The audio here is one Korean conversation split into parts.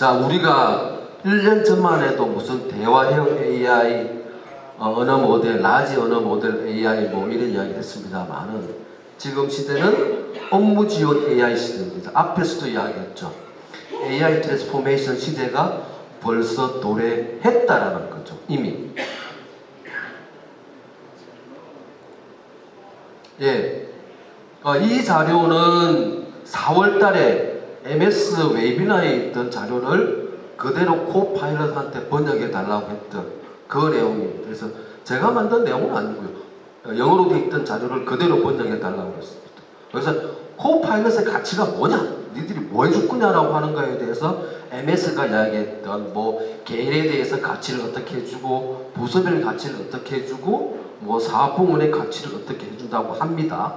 자, 우리가 1년 전만 해도 무슨 대화형 AI, 어, 언어 모델, 라지 언어 모델 AI 뭐 이런 이야기 했습니다만은 지금 시대는 업무 지원 AI 시대입니다. 앞에서도 이야기했죠. AI 트랜스포메이션 시대가 벌써 도래했다라는 거죠. 이미. 예. 어, 이 자료는 4월 달에 MS 웨비나에 있던 자료를 그대로 코파일럿한테 번역해 달라고 했던 그 내용입니다. 그래서 제가 만든 내용은 아니고요. 어, 영어로 돼 있던 자료를 그대로 번역해 달라고 했습니다. 그래서 코파일럿의 가치가 뭐냐? 니들이 뭐 해줄 거냐라고 하는 거에 대해서 MS가 이야기했던 뭐 개인에 대해서 가치를 어떻게 해주고 부서별 가치를 어떻게 해주고 뭐 사업 부문의 가치를 어떻게 해준다고 합니다.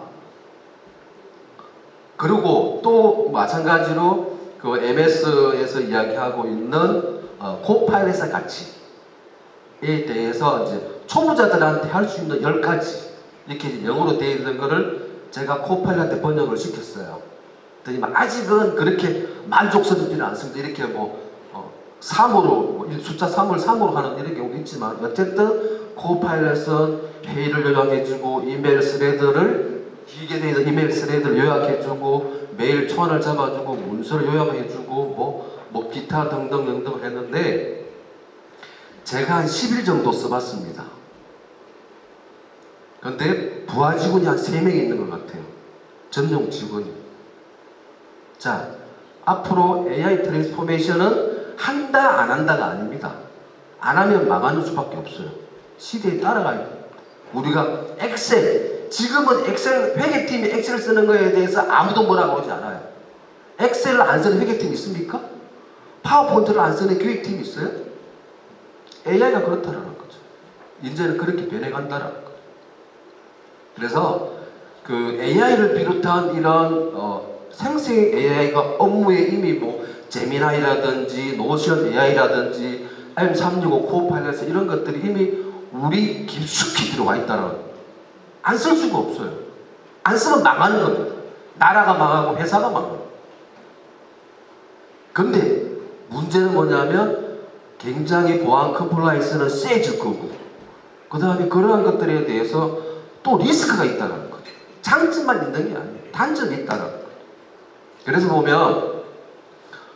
그리고 또 마찬가지로 그 MS에서 이야기하고 있는 어, 코파일럿의 가치에 대해서 이제 초보자들한테 할 수 있는 10가지 이렇게 영어로 되어 있는 거를 제가 코파일럿한테 번역을 시켰어요. 그랬더니 막 아직은 그렇게 만족스럽지는 않습니다. 이렇게 뭐 어, 3으로 뭐 숫자 3을 3으로 하는 이런 경우도 있지만 어쨌든 코파일럿은 회의를 요약해주고 이메일 스레드를 기계에 대해서 이메일 스레드를 요약해주고 메일 초안을 잡아주고 문서를 요약해주고 뭐, 뭐 기타 등등 등등 했는데 제가 한 10일 정도 써봤습니다. 근데 부하 직원이 한 3명 있는 것 같아요. 전용 직원이. 자, 앞으로 AI 트랜스포메이션은 한다 안 한다가 아닙니다. 안 하면 망하는 수밖에 없어요. 시대에 따라가야 돼요. 우리가 엑셀, 지금은 엑셀, 회계팀이 엑셀 쓰는 거에 대해서 아무도 뭐라고 하지 않아요. 엑셀을 안 쓰는 회계팀 있습니까? 파워포인트를 안 쓰는 교육팀이 있어요? AI가 그렇다는 거죠. 이제는 그렇게 변해간다는 거죠. 그래서 그 AI를 비롯한 이런 어, 생성 AI가 업무에 이미 뭐 제미나이라든지 노션 AI라든지 M365 코파일럿 이런 것들이 이미 우리 깊숙이 들어와 있다는 안 쓸 수가 없어요. 안 쓰면 망하는 겁니다. 나라가 망하고 회사가 망하고. 근데 문제는 뭐냐면 굉장히 보안 컴플라이스는 세질 거고 그 다음에 그러한 것들에 대해서 또 리스크가 있다는 거죠. 장점만 있는 게 아니에요. 단점이 있다는 거죠. 그래서 보면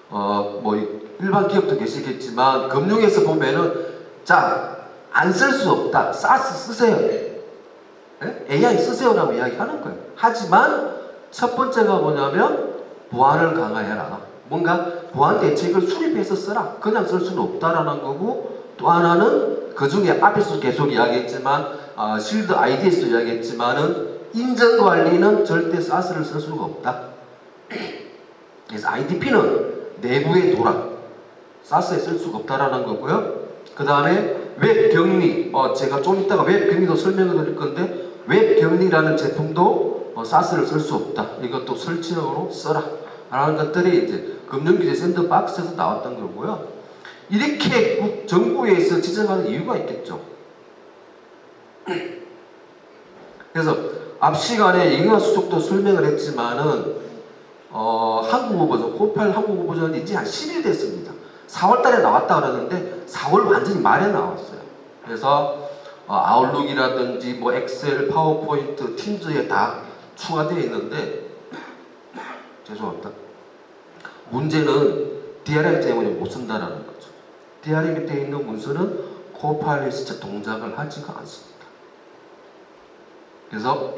어 뭐 일반 기업도 계시겠지만 금융에서 보면은 자 안 쓸 수 없다. 사스 쓰세요. 예? AI 쓰세요라고 이야기하는 거예요. 하지만 첫 번째가 뭐냐면 보안을 강화해라. 뭔가 보안 대책을 수립해서 쓰라. 그냥 쓸 수는 없다라는 거고 또 하나는 그 중에 앞에서 계속 이야기했지만 어, 실드 ID에서 이야기했지만은 인증 관리는 절대 사스를 쓸 수가 없다. 그래서 IDP는 내부에 돌아 사스에 쓸 수가 없다라는 거고요. 그 다음에 웹 격리, 어, 제가 좀 이따가 웹 격리도 설명을 드릴 건데 웹 격리라는 제품도 어, 사스를 쓸 수 없다. 이것도 설치형으로 써라. 라는 것들이 이제 금융규제 샌드박스에서 나왔던 거고요. 이렇게 국- 정부에서 지정하는 이유가 있겠죠. 그래서 앞 시간에 인허 수속도 설명을 했지만은 어, 한국어 버전, 코팔 한국어 버전이 이제 한 10일 됐습니다. 4월 달에 나왔다 그러는데 4월 완전히 말에 나왔어요. 그래서 어, 아웃룩이라든지 뭐 엑셀, 파워포인트, 팀즈에 다 추가되어 있는데 죄송합니다. 문제는 DRM 때문에 못 쓴다는 거죠. DRM이 되어 있는 문서는 코파일럿이 동작을 하지가 않습니다. 그래서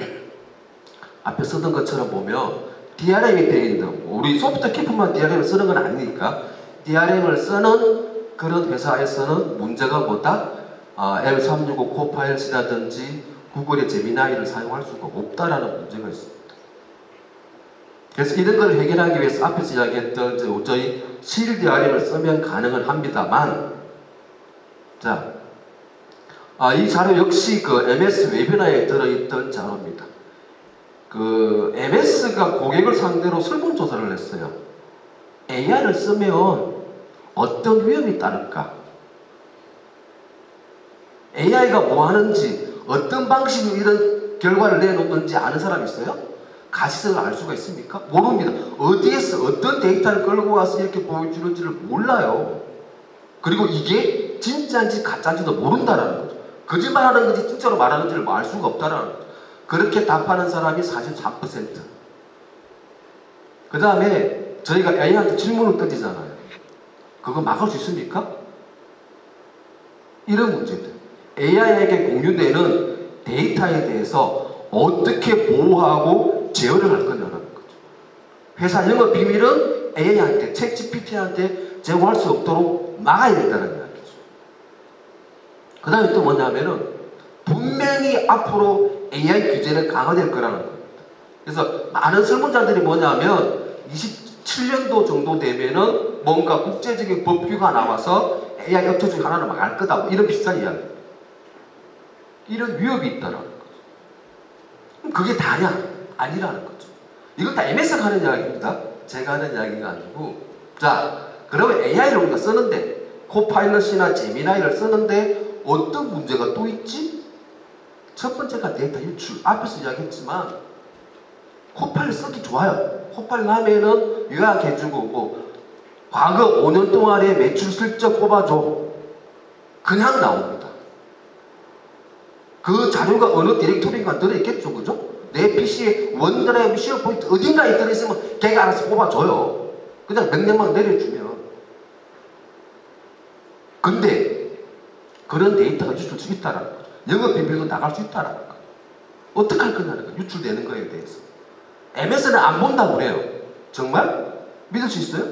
앞에 쓰던 것처럼 보면 DRM이 되어 있는 우리 소프트 키프만 DRM을 쓰는 건 아니니까 DRM을 쓰는 그런 회사에서는 문제가 뭐다? 아, L365 코파일스라든지 구글의 제미나이를 사용할 수가 없다라는 문제가 있습니다. 그래서 이런 걸 해결하기 위해서 앞에서 이야기했던 저희 CLDRM을 쓰면 가능은 합니다만 자, 아, 이 자료 역시 그 MS 웨비나에 들어있던 자료입니다. 그 MS가 고객을 상대로 설문조사를 했어요. AI를 쓰면 어떤 위험이 따를까? AI가 뭐 하는지, 어떤 방식으로 이런 결과를 내놓는지 아는 사람 있어요? 가시성을 알 수가 있습니까? 모릅니다. 어디에서 어떤 데이터를 끌고 와서 이렇게 보여주는지를 몰라요. 그리고 이게 진짜인지 가짜인지도 모른다라는 거죠. 거짓말하는 건지 진짜로 말하는지를 알 수가 없다라는 거죠. 그렇게 답하는 사람이 43%. 그 다음에 저희가 AI한테 질문을 던지잖아요. 그거 막을 수 있습니까? 이런 문제들. AI에게 공유되는 데이터에 대해서 어떻게 보호하고 제어를 할 거냐는 거죠. 회사 영업 비밀은 AI한테, 챗 GPT한테 제공할 수 없도록 막아야 된다는 이야기죠. 그 다음에 또 뭐냐면은 분명히 앞으로 AI 규제는 강화될 거라는 겁니다. 그래서 많은 설문자들이 뭐냐면 27년도 정도 되면은 뭔가 국제적인 법규가 나와서 AI 업체 중에 하나는 망할 거다. 뭐 이런 비슷한 이야기. 이런 위협이 있다는 거죠. 그게 다냐? 아니라는 거죠. 이건 다 MS가 하는 이야기입니다. 제가 하는 이야기가 아니고. 자, 그러면 AI를 우리가 쓰는데, 코파일럿이나 제미나이를 쓰는데 어떤 문제가 또 있지? 첫 번째가 데이터 유출. 앞에서 이야기했지만, 코파일럿 쓰기 좋아요. 코파일럿 하면은 요약해주고, 뭐, 과거 5년 동안의 매출 실적 뽑아줘. 그냥 나옵니다. 그 자료가 어느 디렉토리인가 들어있겠죠, 그죠? 내 PC에 원드라이브 쉐어포인트 어딘가에 들어있으면 걔가 알아서 뽑아줘요. 그냥 명령만 내려주면. 근데 그런 데이터가 유출될 수 있다라는 거죠. 영업 비밀도 나갈 수 있다라는 거예요. 어떻게 할 거냐는 거예요. 유출되는 거에 대해서. MS는 안 본다고 그래요. 정말? 믿을 수 있어요?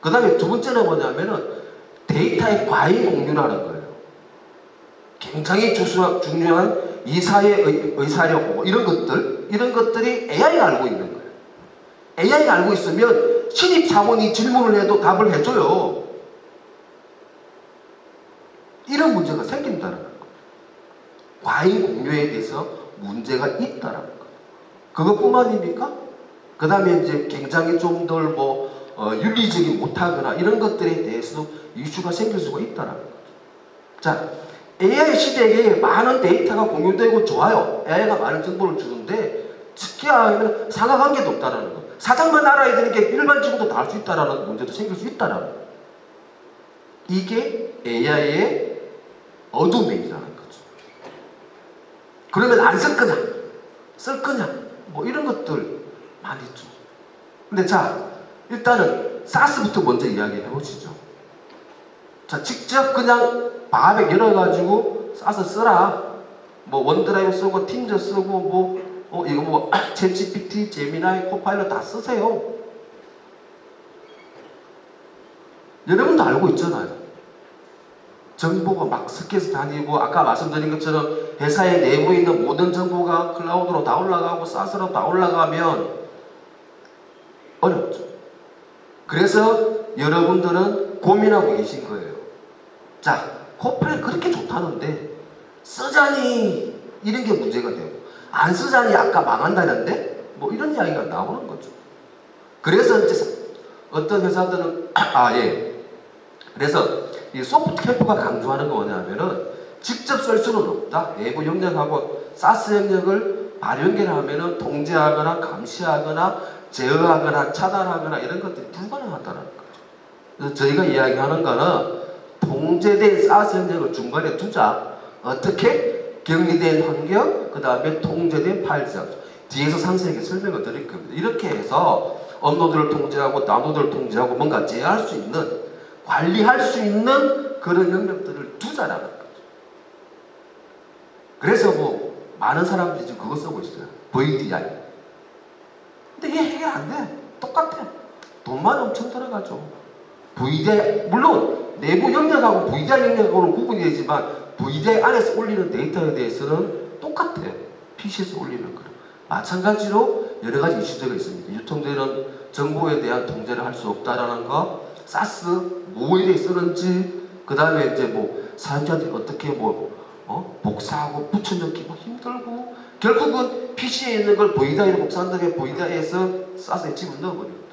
그 다음에 두 번째는 뭐냐면은 데이터의 과잉 공유라는 거예요. 굉장히 중요한 이사의 의, 의 사력 뭐 이런 것들 이런 것들이 AI가 알고 있는 거예요. AI가 알고 있으면 신입 사원이 질문을 해도 답을 해줘요. 이런 문제가 생긴다는 거예요. 과잉 공유에 대해서 문제가 있다는 거예요. 그것뿐만입니까? 그 다음에 이제 굉장히 좀덜뭐 어, 윤리적이 못하거나 이런 것들에 대해서 이슈가 생길 수가 있다는 거죠. 자, AI 시대에 많은 데이터가 공유되고 좋아요. AI가 많은 정보를 주는데 쉽게 하면 상하관계도 없다는 거. 사장만 알아야 되는 게 일반 직원도 다알수 있다는 문제도 생길 수 있다는 거. 이게 AI의 어두운 면이라는 거죠. 그러면 안 쓸 거냐? 쓸 거냐? 뭐 이런 것들 많이 있죠. 근데 자, 일단은 사스부터 먼저 이야기해 보시죠. 자, 직접 그냥 바백 열어가지고 싸서 쓰라. 뭐 원드라이브 쓰고 팀저 쓰고 뭐 어, 이거 뭐 챗GPT, 제미나이, 코파일럿 다 쓰세요. 여러분도 알고 있잖아요. 정보가 막 섞여서 다니고 아까 말씀드린 것처럼 회사의 내부에 있는 모든 정보가 클라우드로 다 올라가고 사스로 다 올라가면 어렵죠. 그래서 여러분들은 고민하고 계신 거예요. 자, 코파일 그렇게 좋다는데 쓰자니 이런 게 문제가 되고 안 쓰자니 아까 망한다는데 뭐 이런 이야기가 나오는 거죠. 그래서 이제 어떤 회사들은 아 예. 그래서 이 소프트 캠프가 강조하는 거 뭐냐면은 직접 쓸 수는 없다. 내부 영역하고 사스 영역을 발연결하면은 통제하거나 감시하거나 제어하거나 차단하거나 이런 것들이 불가능하다는 거죠. 그래서 저희가 이야기하는 거는 통제된 영역을 중간에 두자. 어떻게? 격리된 환경, 그 다음에 통제된 파일 저장. 뒤에서 상세하게 설명을 드릴 겁니다. 이렇게 해서 업로드를 통제하고 다운로드를 통제하고 뭔가 제어할 수 있는, 관리할 수 있는 그런 영역들을 두자라는 거죠. 그래서 뭐 많은 사람들이 지금 그거 쓰고 있어요. VDI. 근데 이게 해결 안 돼. 똑같아. 돈만 엄청 들어가죠. VDI, 물론 내부 영역하고 VDI 영역하고는 구분이 되지만 VDI 안에서 올리는 데이터에 대해서는 똑같아요. PC에서 올리는 거랑. 마찬가지로 여러 가지 이슈제가 있습니다. 유통되는 정보에 대한 통제를 할 수 없다라는 거, 사스 뭐에 쓰는지, 그 다음에 이제 뭐 사용자들이 어떻게 뭐 어? 복사하고 붙여넣기 뭐 힘들고 결국은 PC에 있는 걸 복사한다고 해 VDI에서 사스에 집어넣어버립니다.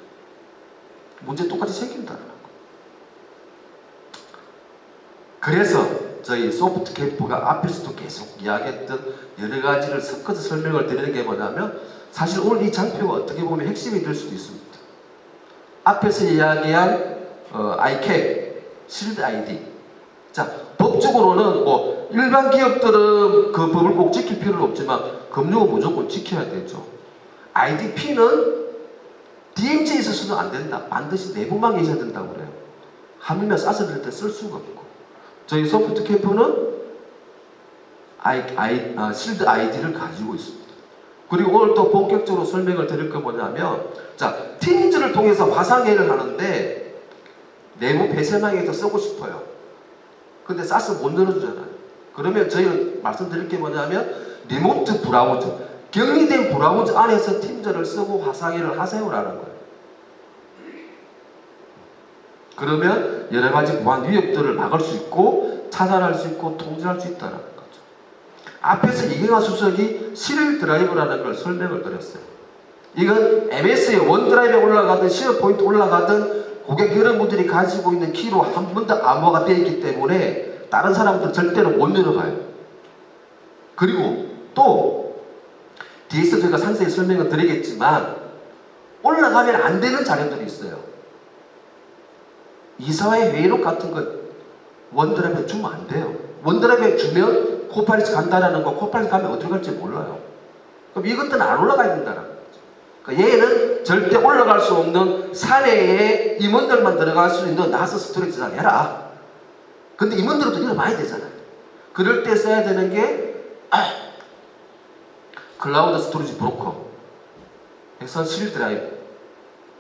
문제 똑같이 생긴다는 거. 그래서 저희 소프트 캠프가 앞에서도 계속 이야기했던 여러 가지를 섞어서 설명을 드리는 게 뭐냐면 사실 오늘 이 장표가 어떻게 보면 핵심이 될 수도 있습니다. 앞에서 이야기한 어, ICAP, 실드 ID. 자, 법적으로는 뭐 일반 기업들은 그 법을 꼭 지킬 필요는 없지만 금융은 무조건 지켜야 되죠. IDP는 DMZ에 있어서는 안 된다. 반드시 내부망에 있어야 된다고 그래요. 하물며 싸서 들때 쓸 수가 없고. 저희 소프트 캠프는 아이, 아이, 아, 실드 아이디를 가지고 있습니다. 그리고 오늘 또 본격적으로 설명을 드릴 거 뭐냐면, 자, 팀즈를 통해서 화상회의를 하는데, 내부 폐쇄망에서 쓰고 싶어요. 근데 사스 못 열어주잖아요. 그러면 저희는 말씀드릴 게 뭐냐면, 리모트 브라우저, 격리된 브라우저 안에서 팀즈를 쓰고 화상회의를 하세요라는 거예요. 그러면 여러 가지 보안 위협들을 막을 수 있고 차단할 수 있고 통제할 수 있다는 거죠. 앞에서 이경화 수석이 실일 드라이브라는 걸 설명을 드렸어요. 이건 MS의 원드라이브에 올라가든 시어 포인트 올라가든 고객 여러분들이 가지고 있는 키로 한 번 더 암호가 되어 있기 때문에 다른 사람들 절대로 못 열어봐요. 그리고 또 뒤에서 제가 상세히 설명을 드리겠지만 올라가면 안 되는 자료들이 있어요. 이사회 회의록 같은 거 원드라이브에 주면 안 돼요. 원드라이브에 주면 코파리스 간다라는 거 코파리스 가면 어디로 갈지 몰라요. 그럼 이것들은 안 올라가야 된다는 거죠. 그러니까 얘는 절대 올라갈 수 없는 사내에 임원들만 들어갈 수 있는 나스 스토리지를 해라. 근데 임원들도 일어나야 되잖아요. 그럴 때 써야 되는 게 아, 클라우드 스토리지 브로커 해서 실 드라이브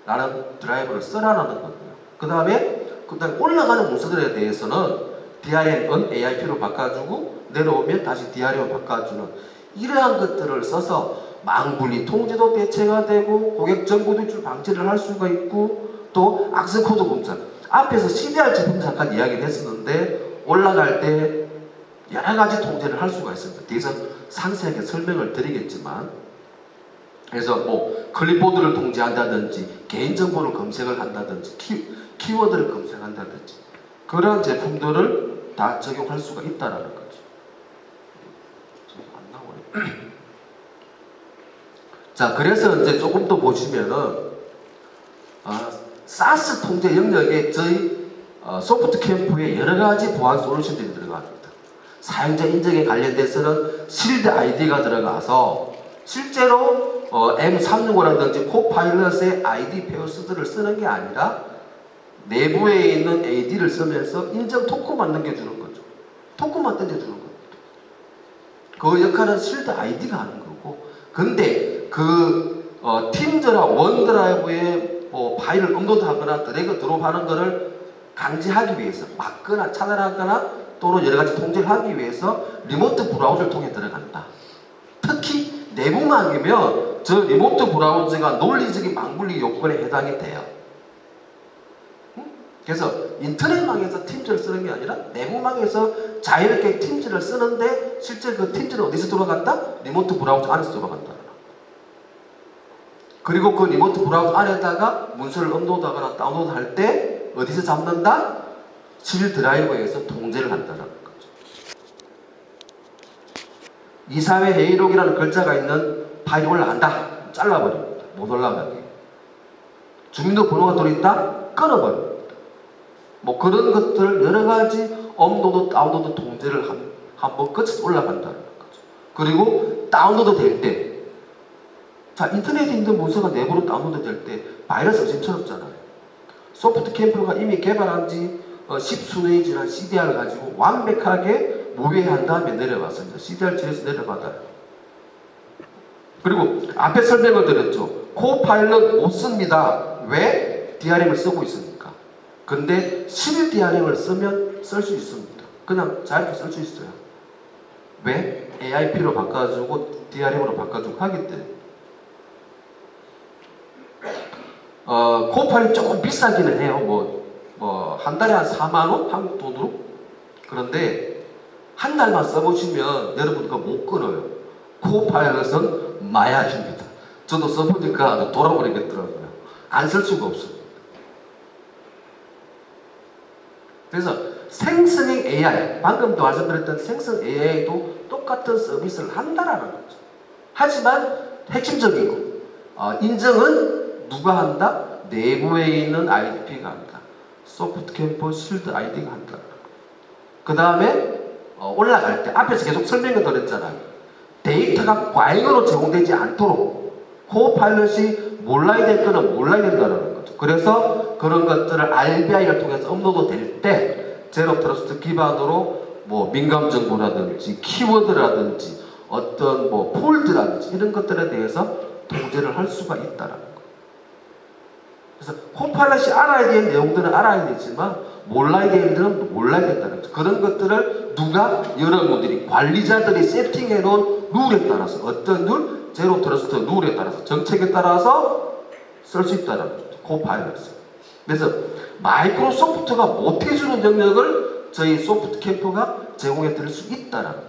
라는 드라이브를 써라라는 거고요. 그 다음에 그다음 올라가는 문서들에 대해서는 DRM은 AIP로 바꿔주고 내려오면 다시 DRM으로 바꿔주는 이러한 것들을 써서 망분리 통제도 대체가 되고 고객 정보 유출 방지를 할 수가 있고 또 악성 코드 검사 앞에서 CDR 제품 잠깐 이야기를 했었는데 올라갈 때 여러 가지 통제를 할 수가 있습니다. 뒤에서 상세하게 설명을 드리겠지만 그래서 뭐 클립보드를 통제한다든지 개인정보를 검색을 한다든지 키, 키워드를 검색한다든지 그러한 제품들을 다 적용할 수가 있다라는 거죠. 안 나오네. 자, 그래서 이제 조금 더 보시면은 아, 사스 통제 영역에 저희 어, 소프트 캠프에 여러 가지 보안 솔루션들이 들어갑니다. 사용자 인증에 관련돼서는 실드 아이디가 들어가서 실제로 어, M365라든지 코파일럿의 아이디 페어스들을 쓰는 게 아니라 내부에 있는 AD를 쓰면서 인증 토큰만 넘겨주는 거죠. 토큰만 던져주는 겁니다. 그 역할은 실드 아이디가 하는 거고 근데 그 어, 팀즈나 원드라이브에 뭐 파일을 업로드하거나 드래그 드롭하는 거를 강제하기 위해서 막거나 차단하거나 또는 여러 가지 통제를 하기 위해서 리모트 브라우저를 통해 들어간다. 특히 내부망이면 저 리모트 브라우저가 논리적인 망분리 요건에 해당이 돼요. 응? 그래서 인터넷망에서 팀즈를 쓰는 게 아니라 내부망에서 자유롭게 팀즈를 쓰는데 실제 그 팀즈는 어디서 들어간다? 리모트 브라우저 안에서 들어간다. 그리고 그 리모트 브라우저 안에다가 문서를 업로드하거나 다운로드 할 때 어디서 잡는다? 실 드라이버에서 통제를 한다는 거죠. 이사회 회의록이라는 글자가 있는 파일이 올라간다. 잘라버립니다. 못 올라가게. 주민등록 번호가 들어있다? 끊어버립니다. 뭐 그런 것들 여러 가지 업로드, 다운로드 통제를 한, 한번 끝에서 올라간다는 거죠. 그리고 다운로드 될 때, 자, 인터넷에 있는 문서가 내부로 다운로드 될 때 바이러스 의심스럽잖아요. 소프트 캠프가 이미 개발한 지 어, 10수년이 지난 CDR을 가지고 완벽하게 모의한 다음에 내려봤습니다. CDR 질에서 내려받아요. 그리고 앞에 설명을 드렸죠. 코파일럿 못 씁니다. 왜? DRM을 쓰고 있으니까. 근데 실 DRM을 쓰면 쓸 수 있습니다. 그냥 자유롭게 쓸 수 있어요. 왜? AIP로 바꿔주고 DRM으로 바꿔주고 하기 때문에. 어, 코파일이 조금 비싸기는 해요. 뭐, 뭐, 한 달에 한 4만원? 한국 돈으로? 그런데, 한 달만 써보시면 여러분 그거 못 끊어요. 코파일럿은 마약입니다. 저도 써보니까 돌아버리겠더라고요. 안 쓸 수가 없습니다. 그래서 생성형 AI, 방금도 말씀드렸던 생성 AI도 똑같은 서비스를 한다라는 거죠. 하지만 핵심적인 거, 어, 인정은 누가 한다? 내부에 있는 IDP가 한다. 소프트 캠퍼스 실드 아이디가 한다. 그 다음에 어, 올라갈 때 앞에서 계속 설명을 드렸잖아요. 데이터가 과잉으로 제공되지 않도록 코파일럿이 몰라야 될 거는 몰라야 된다는 거죠. 그래서 그런 것들을 RBI를 통해서 업로드 될 때 제로 트러스트 기반으로 뭐 민감 정보라든지 키워드라든지 어떤 뭐 폴드라든지 이런 것들에 대해서 통제를 할 수가 있다라는 거예요. 그래서 코파일럿이 알아야 될 내용들은 알아야 되지만 몰라야 될 일들은 몰라야 된다는 거죠. 그런 것들을 누가 여러분들이 관리자들이 세팅해 놓은 룰에 따라서 어떤 룰? 제로 트러스트 룰에 따라서 정책에 따라서 쓸 수 있다는 거죠. 코파일럿을. 그래서 마이크로소프트가 못 해주는 영역을 저희 소프트 캠프가 제공해 드릴 수 있다는 거예요.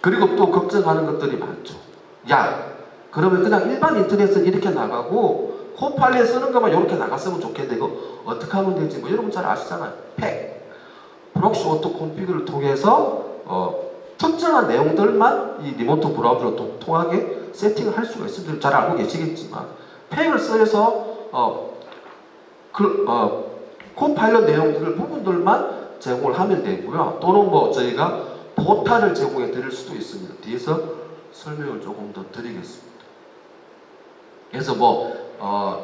그리고 또 걱정하는 것들이 많죠. 야, 그러면 그냥 일반 인터넷은 이렇게 나가고 코팔리에 쓰는 것만 이렇게 나갔으면 좋겠는데 이거 어떻게 하면 되지? 뭐 여러분 잘 아시잖아요. 팩, 프록시 오토 콘피그를 통해서 어, 특정한 내용들만 이 리모트 브라우저로 통- 통하게 세팅을 할 수가 있습니다. 잘 알고 계시겠지만 팩을 써서 어, 그, 어, 코파일럿 내용들 부분들만 제공을 하면 되고요. 또는 뭐 저희가 포탈을 제공해 드릴 수도 있습니다. 뒤에서 설명을 조금 더 드리겠습니다. 그래서 뭐 어,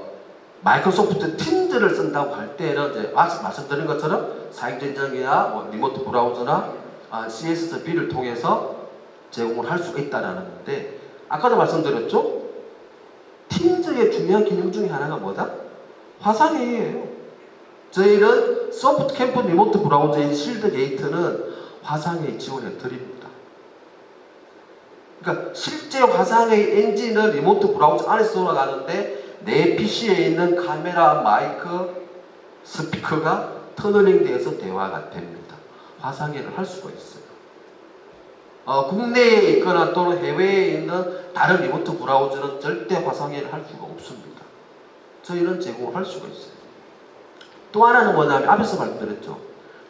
마이크로소프트 팀즈를 쓴다고 할 때는 이제 말- 말씀드린 것처럼 사용자 인증이나 뭐 리모트 브라우저나 아, CSSB를 통해서 제공을 할 수가 있다라는 건데 아까도 말씀드렸죠? 팀즈의 중요한 기능 중에 하나가 뭐다? 화상회의예요. 저희는 소프트 캠프 리모트 브라우저인 실드 게이트는 화상회의 지원해 드립니다. 그러니까 실제 화상회의 엔진은 리모트 브라우저 안에서 돌아가는데 내 PC에 있는 카메라, 마이크, 스피커가 터널링 돼서 대화가 됩니다. 화상회의를 할 수가 있어요. 어, 국내에 있거나 또는 해외에 있는 다른 리모트 브라우저는 절대 화상회의를 할 수가 없습니다. 저희는 제공을 할 수가 있어요. 또 하나는 뭐냐면 앞에서 말씀드렸죠.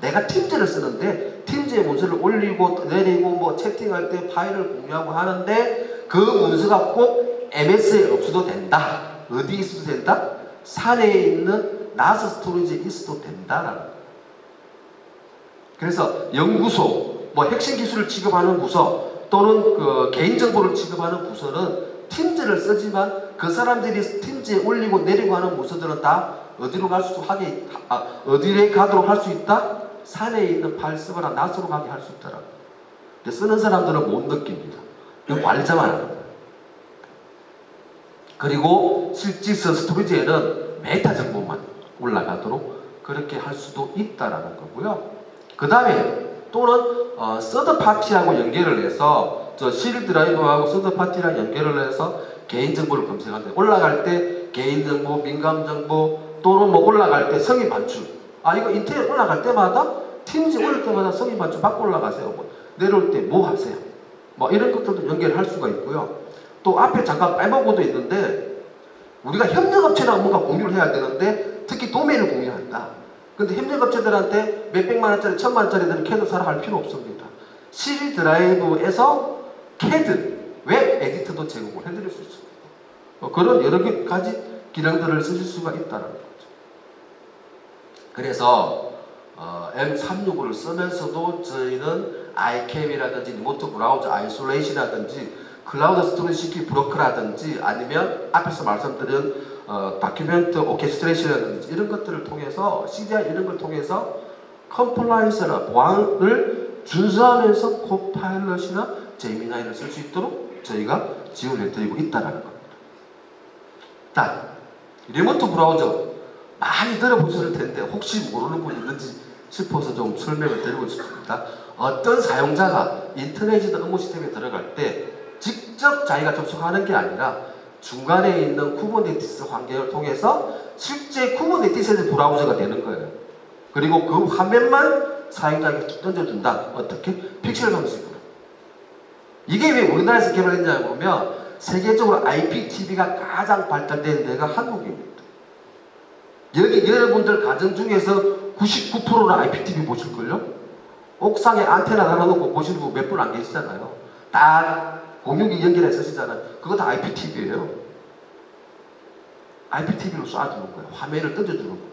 내가 팀즈를 쓰는데 팀즈에 문서를 올리고 내리고 뭐 채팅할 때 파일을 공유하고 하는데 그 문서가 꼭 MS에 없어도 된다. 어디 있어도 된다? 산에 있는 나스 스토리지에 있어도 된다라는 거예요. 그래서 연구소, 뭐 핵심 기술을 취급하는 부서 또는 그 개인정보를 취급하는 부서는 팀즈를 쓰지만 그 사람들이 팀즈에 올리고 내리고 하는 문서들은 다 어디로 갈 수 하게 아, 어디에 가도록 할 수 있다? 산에 있는 파일 쓰거나 낫으로 가게 할 수 있더라고. 근데 쓰는 사람들은 못 느낍니다. 이거 관리자만 하는 거예요. 그리고 실질서 스토리지에는 메타 정보만 올라가도록 그렇게 할 수도 있다라는 거고요. 그 다음에 또는 어, 서드 파티하고 연결을 해서 저 C 드라이브하고 서드 파티랑 연결을 해서 개인 정보를 검색하는데 올라갈 때 개인 정보, 민감 정보 또는 뭐 올라갈 때 성인 반출. 아 이거 인터넷 올라갈 때마다 팀즈 올릴 때마다 성인 반출 받고 올라가세요. 뭐 내려올 때 뭐 하세요? 뭐 이런 것들도 연결할 수가 있고요. 또 앞에 잠깐 빼먹고도 있는데 우리가 협력업체랑 뭔가 공유를 해야 되는데 특히 도메인을 공유한다. 근데 협력업체들한테 몇백만 원짜리, 천만 원짜리들은 캐드 사러 갈 필요 없습니다. C 드라이브에서 캐드, 웹 에디터도 제공을 해드릴 수 있습니다. 어, 그런 여러 개- 가지 기능들을 쓰실 수가 있다는 거죠. 그래서 어, M365를 쓰면서도 저희는 iCam이라든지 리모트 브라우저 아이솔레이션이라든지 클라우드 스토리시키 브로커라든지 아니면 앞에서 말씀드린 어, 다큐멘트 오케스트레이션이라든지 이런 것들을 통해서 CDI 이런 걸 통해서 컴플라이언스나 보안을 준수하면서 코파일럿이나 제미나이를 쓸 수 있도록 저희가 지원해 드리고 있다는 겁니다. 자, 리모트 브라우저 많이 들어보셨을 텐데 혹시 모르는 분 있는지 싶어서 좀 설명을 드리고 싶습니다. 어떤 사용자가 인터넷이든 업무 시스템에 들어갈 때 직접 자기가 접속하는 게 아니라 중간에 있는 쿠버네티스 환경을 통해서 실제 쿠버네티스의 브라우저가 되는 거예요. 그리고 그 화면만 사용자에게 쭉 던져준다. 어떻게? 픽셀 방식으로. 이게 왜 우리나라에서 개발했냐 보면 세계적으로 IPTV가 가장 발달된 데가 한국입니다. 여기 여러분들 가정 중에서 99%는 IPTV 보실걸요? 옥상에 안테나 달아놓고 보시는 분 몇 분 안 계시잖아요. 다 공유기 연결해 쓰시잖아요. 그거 다 IPTV예요. IPTV로 쏴주는 거예요. 화면을 던져주는 거예요.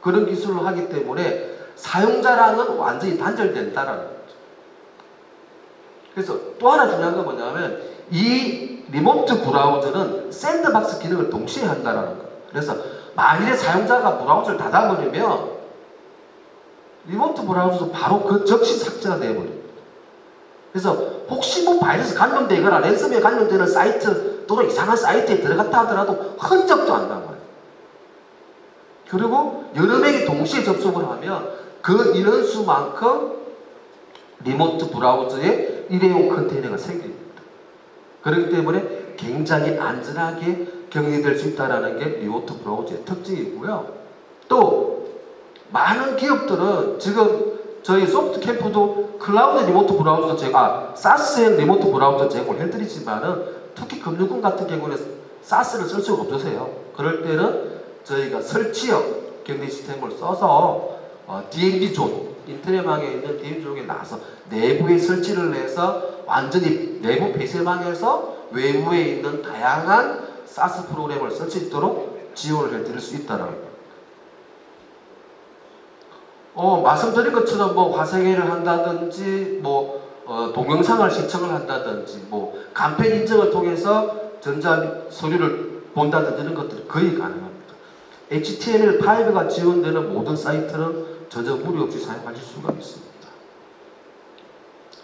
그런 기술을 하기 때문에 사용자랑은 완전히 단절된다라는 거죠. 그래서 또 하나 중요한 건 뭐냐면 이 리모트 브라우저는 샌드박스 기능을 동시에 한다라는 거예요. 그래서 만일에 사용자가 브라우저를 닫아버리면 리모트 브라우저도 바로 그 즉시 삭제가 되어버립니다. 그래서 혹시 뭐 바이러스 감염되거나 랜섬에 감염되는 사이트 또는 이상한 사이트에 들어갔다 하더라도 흔적도 안 남아요. 그리고 여러 명이 동시에 접속을 하면 그 인원수만큼 리모트 브라우저에 일회용 컨테이너가 생깁니다. 그렇기 때문에 굉장히 안전하게 격리될 수 있다는 게 리모트 브라우저의 특징이고요. 또 많은 기업들은 지금 저희 소프트 캠프도 클라우드 리모트 브라우저 제공, 아, 사스의 리모트 브라우저 제공을 해드리지만은 특히 금융권 같은 경우는 사스를 쓸 수가 없으세요. 그럴 때는 저희가 설치형 격리 시스템을 써서 어, DMZ 존, 인터넷망에 있는 DMZ 존에 나와서 내부에 설치를 해서 완전히 내부 폐쇄망에서 외부에 있는 다양한 사스 프로그램을 쓸 수 있도록 지원을 해드릴 수 있다는 거예요. 어, 말씀드린 것처럼 뭐 화생회를 한다든지 뭐 어, 동영상을 시청을 한다든지 뭐 간편 인증을 통해서 전자 서류를 본다든지 이런 것들이 거의 가능합니다. HTML5가 지원되는 모든 사이트는 전혀 무리 없이 사용하실 수가 있습니다.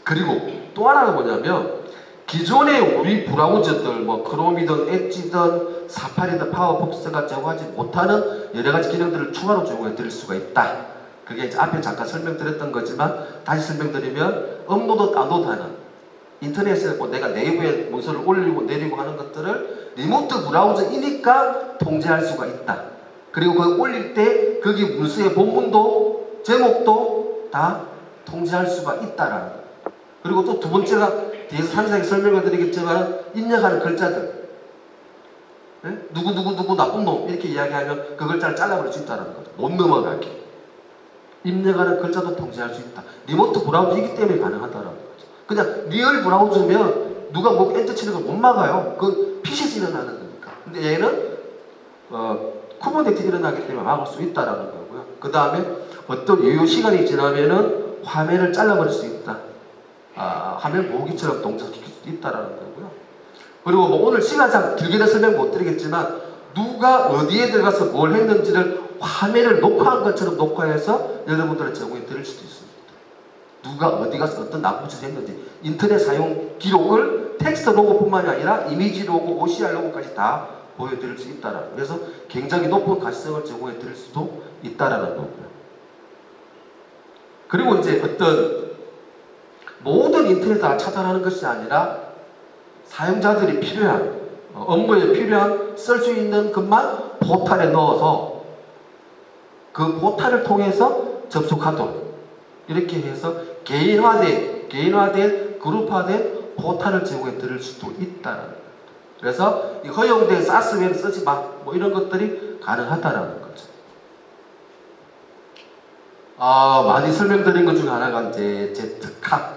그리고 또 하나는 뭐냐면 기존의 우리 브라우저들 뭐 크롬이든 엣지든 사파리든 파워폭스가 제공하지 못하는 여러 가지 기능들을 추가로 제공해 드릴 수가 있다. 그게 이제 앞에 잠깐 설명드렸던 거지만 다시 설명드리면 업로드 다운로드하는 인터넷에 뭐 내가 내부에 문서를 올리고 내리고 하는 것들을 리모트 브라우저이니까 통제할 수가 있다. 그리고 그 올릴 때 거기 문서의 본문도 제목도 다 통제할 수가 있다라는 거. 그리고 또 두 번째가 뒤에서 상세하게 설명을 드리겠지만 입력하는 글자들 네? 누구 누구 누구 나쁜 놈 이렇게 이야기하면 그 글자를 잘라버릴 수 있다는 거죠. 못 넘어가게. 입력하는 글자도 통제할 수 있다. 리모트 브라우저이기 때문에 가능하다는 거죠. 그냥 리얼 브라우저면 누가 뭐 엔터 치는 걸 못 막아요. 그 PC에서 일어나는 거니까. 근데 얘는 어, 쿠버넥트 일어나기 때문에 막을 수 있다라는 거고요. 그 다음에 어떤 유효 시간이 지나면은 화면을 잘라버릴 수 있다. 아, 화면 모으기처럼 동작시킬 수 있다라는 거고요. 그리고 뭐 오늘 시간상 길게는 설명 못 드리겠지만 누가 어디에 들어가서 뭘 했는지를 화면을 녹화한 것처럼 녹화해서 여러분들을 제공해 드릴 수도 있습니다. 누가 어디 가서 어떤 나쁜 짓을 했는지 인터넷 사용 기록을 텍스트 로고뿐만이 아니라 이미지 로고, OCR 로고까지 다 보여드릴 수 있다라는 그래서 굉장히 높은 가시성을 제공해 드릴 수도 있다라는 거고요. 그리고 이제 어떤 모든 인터넷 다 차단하는 것이 아니라 사용자들이 필요한 어, 업무에 필요한 쓸 수 있는 것만 포탈에 넣어서 그 포탈을 통해서 접속하도록 이렇게 해서 개인화된 개인화된 그룹화된 포탈을 제공해 드릴 수도 있다는. 그래서 이 허용된 사스 웹 쓰지 마. 뭐 이런 것들이 가능하다라는 거죠. 아, 많이 설명드린 것 중에 하나가 이제 제트카,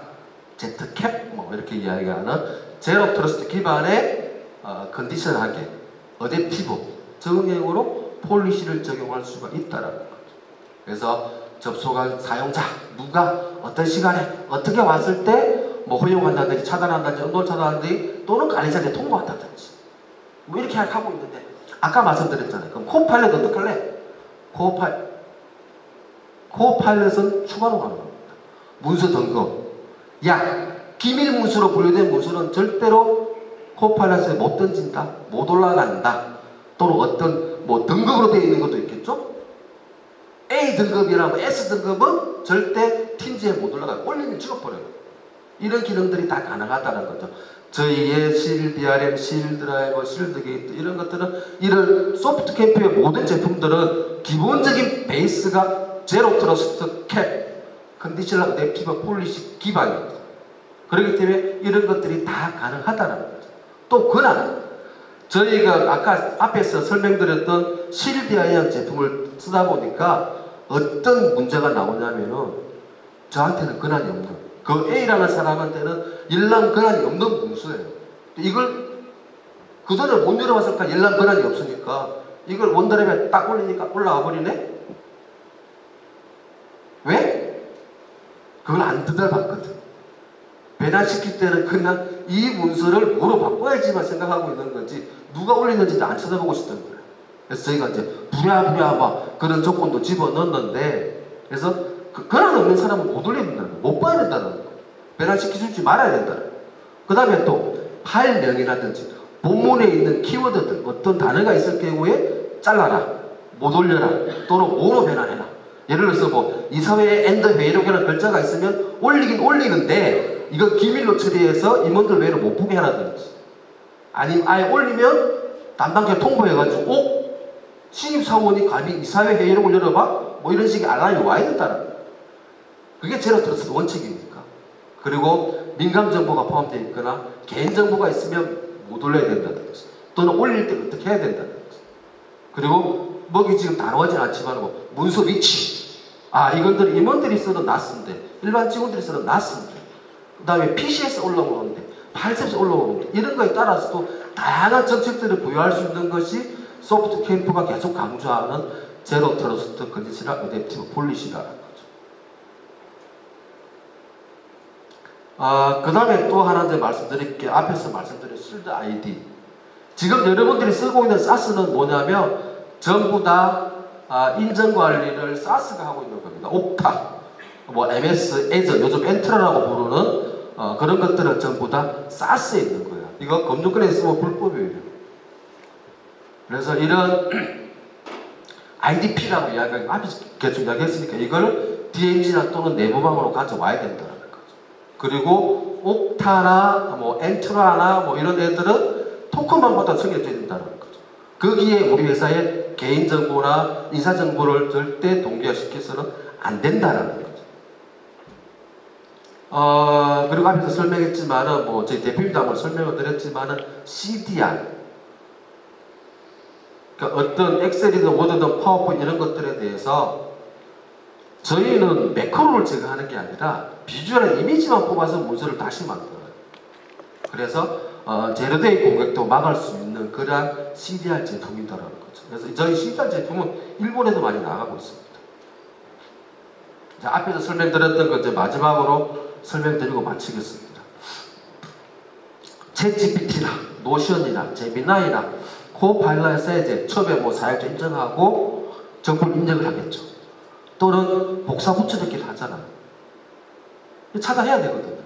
제트캡 뭐 이렇게 이야기하는 제로 트러스트 기반의 어, 컨디션하게 어댑티브 정형으로 폴리시를 적용할 수가 있다라는 거죠. 그래서 접속한 사용자 누가 어떤 시간에 어떻게 왔을 때 뭐 허용한다든지 차단한다든지 언론 차단한다든지 또는 관리자한테 통보한다든지 뭐 이렇게 하고 있는데 아까 말씀드렸잖아요. 그럼 코파일럿 어떡할래? 코파일 코파일럿은 추가로 가는 겁니다. 문서 등급 야 기밀 문서로 분류된 문서는 절대로 코파일럿에 못 던진다, 못 올라간다 또는 어떤 뭐 등급으로 되어 있는 것도 있겠죠? A 등급이라면 S 등급은 절대 팀즈에 못 올라가요. 올리면 죽어버려요. 이런 기능들이 다 가능하다는 거죠. 저희의 실 DRM, 실 드라이버, 실드 게이트 이런 것들은 이런 소프트 캠프의 모든 제품들은 기본적인 베이스가 제로 트러스트 캡, 컨디셔널 냅티브 폴리시 기반입니다. 그렇기 때문에 이런 것들이 다 가능하다는 거죠. 또 그날 저희가 아까 앞에서 설명드렸던 실 DRM 제품을 쓰다 보니까 어떤 문제가 나오냐면은 저한테는 권한이 없는 그 A라는 사람한테는 열람 권한이 없는 문서예요. 이걸 그 전에 못 열어봤을까 열람 권한이 없으니까 이걸 원더랩에 딱 올리니까 올라와 버리네? 왜? 그걸 안 뜯어봤거든. 배달시킬 때는 그냥 이 문서를 뭐로 바꿔야지만 생각하고 있는 거지 누가 올리는지도 안 쳐다보고 싶던 거예요. 그래서 저희가 이제 부랴부랴 막 그런 조건도 집어넣었는데 그래서 그 권한 없는 사람은 못 올려야 된다는 거예요. 못 봐야 된다는 거예요. 배달시켜주지 말아야 된다는 거예요. 그 다음에 또 파일명이라든지 본문에 있는 키워드들 어떤 단어가 있을 경우에 잘라라 못 올려라 또는 뭐로 변환해라 예를 들어서 뭐 이사회에 엔드 회의록이라는 글자가 있으면 올리긴 올리는데 이거 기밀로 처리해서 임원들 외에는 못 보게 하라든지 아니면 아예 올리면 담당자 통보해가지고 어? 신입사원이 감히 이사회 회의록을 열어봐? 뭐 이런 식의 알람이 와야 된다는 거예요 그게 제로 트러스트 원칙이니까 그리고 민감 정보가 포함되어 있거나 개인 정보가 있으면 못 올려야 된다는 거지. 또는 올릴 때 어떻게 해야 된다는 거지. 그리고 뭐이 지금 다루어진 않지만 뭐 문서 위치. 아 이것들 임원들이 써도 낫습니다. 일반 직원들이 써도 낫습니다. 그 다음에 PC에서 올라오는데 팔셉에서 올라오는데 이런 거에 따라서도 다양한 정책들을 부여할 수 있는 것이 소프트 캠프가 계속 강조하는 제로 트러스트 컨디셔널 어댑티브 폴리시라는 거죠. 아, 그 다음에 또 하나 이제 말씀드릴 게 앞에서 말씀드린 실드 아이디. 지금 여러분들이 쓰고 있는 사스는 뭐냐면 전부 다 아, 인증 관리를 사스가 하고 있는 겁니다. 옥타, 뭐 MS, 에저, 요즘 엔트라라고 부르는 어, 그런 것들은 전부 다 사스에 있는 거예요. 이거 검증권에 쓰면 불법이에요. 그래서 이런 IDP라고 이야기, 앞에서 계속 이야기했으니까 이걸 DMZ나 또는 내부방으로 가져와야 거죠. 그리고 옥타나 뭐 엔트라나 뭐 이런 애들은 토큰만보다 챙겨줘야 된다는 거죠. 거기에 우리 회사의 개인정보나 인사정보를 절대 동기화시켜서는 안 된다는 거죠. 어, 그리고 앞에서 설명했지만은 뭐 저희 대표님도 한번 설명을 드렸지만은 CDR 그러니까 어떤 엑셀이든 워드든 파워포인트 이런 것들에 대해서 저희는 매크로를 제거하는 게 아니라 비주얼한 이미지만 뽑아서 문서를 다시 만들어요. 그래서 어, 제로데이 공격도 막을 수 있는 그러한 CDR 제품이다라는 거죠. 그래서 저희 CDR 제품은 일본에도 많이 나가고 있습니다. 자, 앞에서 설명드렸던 것 이제 마지막으로 설명드리고 마치겠습니다. 챗 GPT나 노션이나 제미나이나 코파일럿에 이제 처음에 뭐 사용자 인정하고 정보를 입력을 하겠죠. 또는 복사 붙여넣기를 하잖아요. 찾아해야 되거든요.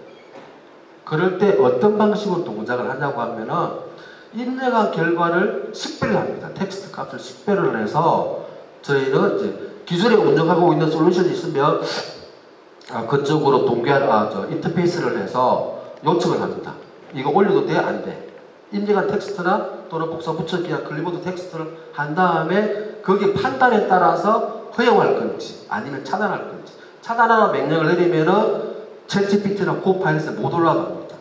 그럴 때 어떤 방식으로 동작을 하냐고 하면은 입력한 결과를 식별을 합니다. 텍스트 값을 식별을 해서 저희는 이제 기존에 운영하고 있는 솔루션이 있으면 아, 그쪽으로 동계 아, 저 인터페이스를 해서 요청을 합니다. 이거 올려도 돼? 안 돼? 입력한 텍스트나 또는 복사 붙여기나 클리보드 텍스트를 한 다음에 거기 판단에 따라서 허용할 건지 아니면 차단할 건지 차단하는 명령을 내리면은 챗GPT나 코파일럿에 못 올라갑니다.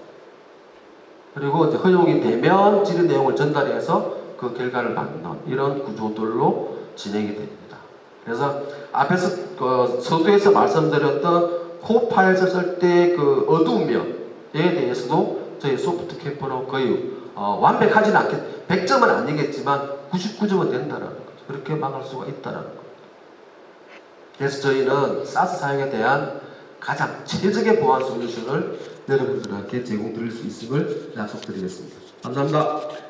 그리고 이제 허용이 되면 지른 내용을 전달해서 그 결과를 받는 이런 구조들로 진행이 됩니다. 그래서 앞에서 그 서두에서 말씀드렸던 코파일럿을 쓸 때 그 어두운 면에 대해서도 저희 소프트 캠퍼는 거의 어, 완벽하지는 않겠, 100점은 아니겠지만 99점은 된다라는 거죠. 그렇게 막을 수가 있다라는 거죠. 그래서 저희는 사스 사용에 대한 가장 최적의 보안 솔루션을 여러분들에게 제공드릴 수 있음을 약속드리겠습니다. 감사합니다.